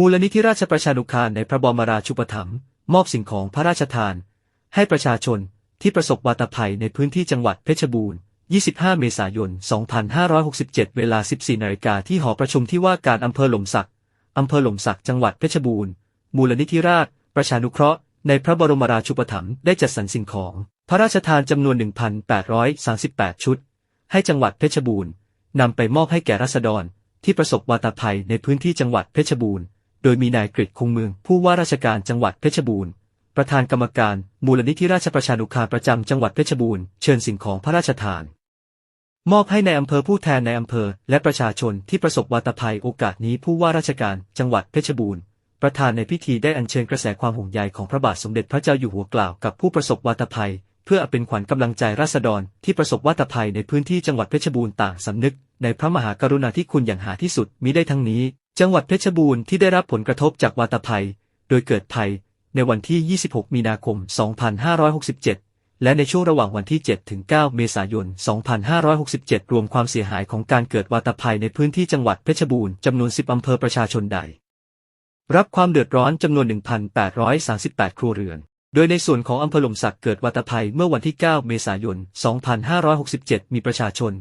มูลนิธิราชประชานุเคราะห์ในพระบรมราชูปถัมภ์มอบสิ่งของพระราชทาน ให้ประชาชนที่ประสบวาตภัยในพื้นที่จังหวัดเพชรบูรณ์ 25 เมษายน 2567 เวลา 14 นาฬิกาที่หอประชุมที่ว่าการอำเภอหล่มสัก อำเภอหล่มสัก จังหวัดเพชรบูรณ์ มูลนิธิราช ประชานุเคราะห์ ในพระบรมราชูปถัมภ์ได้จัดสรรสิ่งของ พระราชทานจำนวน 1,838 ชุด ให้จังหวัดเพชรบูรณ์นำไปมอบให้แก่ราษฎรที่ประสบวาตภัยในพื้นที่จังหวัดเพชรบูรณ์ โดยมีนายกฤษคงเมือง ผู้ว่าราชการจังหวัดเพชรบูรณ์ ประธานกรรมการ มูลนิธิราชประชานุคาะห์ประจำจังหวัดเพชรบูรณ์ เชิญสิ่งของพระราชทาน มอบให้ในอำเภอผู้แทนในอำเภอ และประชาชนที่ประสบวาตภัยโอกาสนี้ผู้ว่าราชการจังหวัดเพชรบูรณ์ประธานในพิธีได้อัญเชิญกระแสความห่วงใยของพระบาทสมเด็จพระเจ้าอยู่หัวกล่าวกับผู้ประสบวาตภัย เพื่อเป็นขวัญกำลังใจราษฎรที่ประสบวาตภัยในพื้นที่จังหวัดเพชรบูรณ์ต่างสำนึก ในพระมหากรุณาธิคุณอย่างหาที่สุดมิได้ทั้งนี้ จังหวัดเพชรบูรณ์ที่ได้รับผลกระทบจากวาตภัย โดยเกิดภัย ในวันที่ 26 มีนาคม 2567 และในช่วงระหว่างวันที่ 7 ถึง 9 เมษายน 2567 รวมความเสียหายของการเกิดวาตภัยในพื้นที่จังหวัดเพชรบูรณ์จำนวน 10 อำเภอประชาชนใด รับความเดือดร้อนจำนวน 1,838 ครัวเรือน โดยในส่วนของอำเภอหล่มสักเกิดวาตภัยเมื่อวันที่ 9 เมษายน 2567 มีประชาชน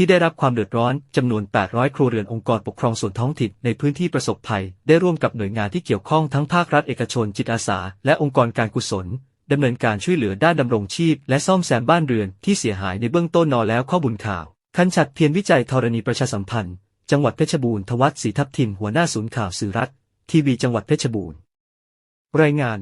ที่ได้รับความเดือดร้อนจำนวน 800 ครัวเรือนองค์กรปกครองส่วนท้องถิ่นในพื้นที่ประสบภัย ได้ร่วมกับหน่วยงานที่เกี่ยวข้องทั้งภาครัฐเอกชนจิตอาสา และองค์กรการกุศลดำเนินการช่วยเหลือด้านดำรงชีพ และซ่อมแซมบ้านเรือนที่เสียหายในเบื้องต้นนอแล้วข้อบุญข่าว คันฉัดเพียรวิจัยธรณีประชาสัมพันธ์ จังหวัดเพชรบูรณ์ทวัฒศรีทับทิมหัวหน้าศูนย์ข่าวสื่อรัฐ ทีวีจังหวัดเพชรบูรณ์ รายงาน